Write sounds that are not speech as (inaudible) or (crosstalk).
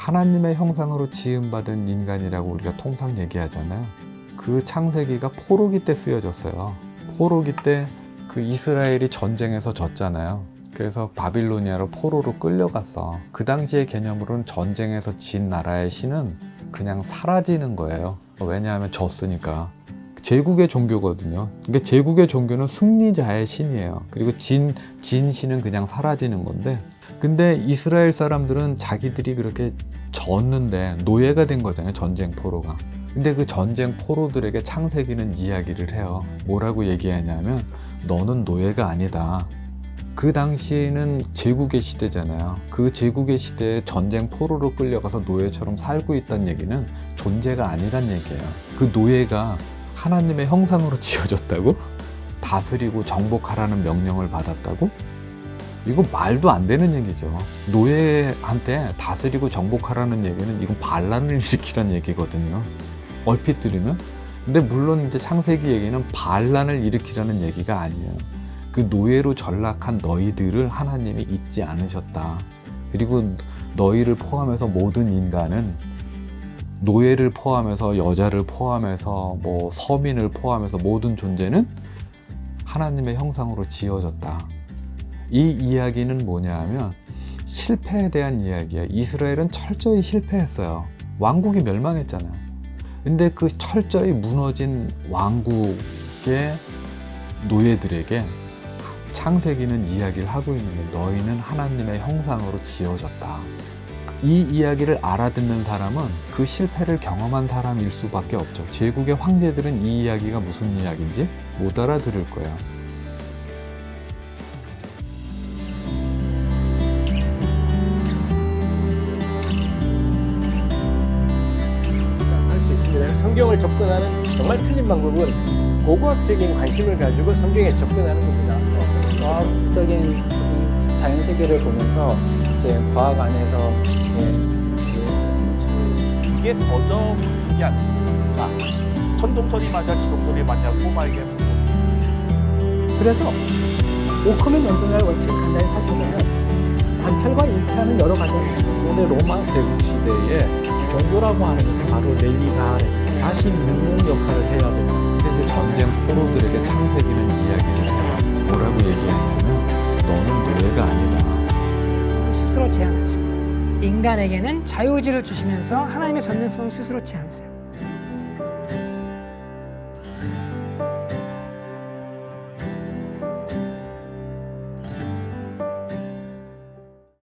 하나님의 형상으로 지음받은 인간이라고 우리가 통상 얘기하잖아요. 그 창세기가 포로기 때 쓰여졌어요. 포로기 때 그 이스라엘이 전쟁에서 졌잖아요. 그래서 바빌로니아로 포로로 끌려갔어. 그 당시의 개념으로는 전쟁에서 진 나라의 신은 그냥 사라지는 거예요. 왜냐하면 졌으니까. 제국의 종교거든요. 그러니까 제국의 종교는 승리자의 신이에요. 그리고 진, 진 신은 그냥 사라지는 건데. 근데 이스라엘 사람들은 자기들이 그렇게 졌는데 노예가 된 거잖아요. 전쟁 포로가. 근데 그 전쟁 포로들에게 창세기는 이야기를 해요. 뭐라고 얘기하냐면 너는 노예가 아니다. 그 당시에는 제국의 시대잖아요. 그 제국의 시대에 전쟁 포로로 끌려가서 노예처럼 살고 있다는 얘기는 존재가 아니란 얘기예요. 그 노예가 하나님의 형상으로 지어졌다고? 다스리고 정복하라는 명령을 받았다고? 이거 말도 안 되는 얘기죠. 노예한테 다스리고 정복하라는 얘기는 이건 반란을 (laughs) 일으키라는 얘기거든요. 얼핏 들으면. 근데 물론 이제 창세기 얘기는 반란을 일으키라는 얘기가 아니에요. 그 노예로 전락한 너희들을 하나님이 잊지 않으셨다. 그리고 너희를 포함해서 모든 인간은 노예를 포함해서 여자를 포함해서 뭐 서민을 포함해서 모든 존재는 하나님의 형상으로 지어졌다. 이 이야기는 뭐냐 하면 실패에 대한 이야기야. 이스라엘은 철저히 실패했어요. 왕국이 멸망했잖아요. 근데 그 철저히 무너진 왕국의 노예들에게 창세기는 이야기를 하고 있는 게 너희는 하나님의 형상으로 지어졌다. 이 이야기를 알아듣는 사람은 그 실패를 경험한 사람일 수밖에 없죠. 제국의 황제들은 이 이야기가 무슨 이야기인지 못 알아들을 거예요. 할수 있습니다. 성경을 접근하는 정말 틀린 방법은 고고학적인 관심을 가지고 성경에 접근하는 겁니다. 과학적인 이 자연 세계를 보면서 이제 과학 안에서 예, 그 우주 이게 거저이지 않습니다. 자, 천동설이 맞아 지동설이 맞냐 꼬마에게 묻고 그래서 오크맨 연동이라는 원칙을 간단히 살펴보면 관찰과 일치하는 여러 과정이 있습니다. 오늘 로마 제국 시대에 종교라고 하는 것은 바로 랠리가 다시 묻는 역할을 해야 됩니다. 제한하시고 인간에게는 자유의지를 주시면서 하나님의 전능성을 스스로 제한하세요.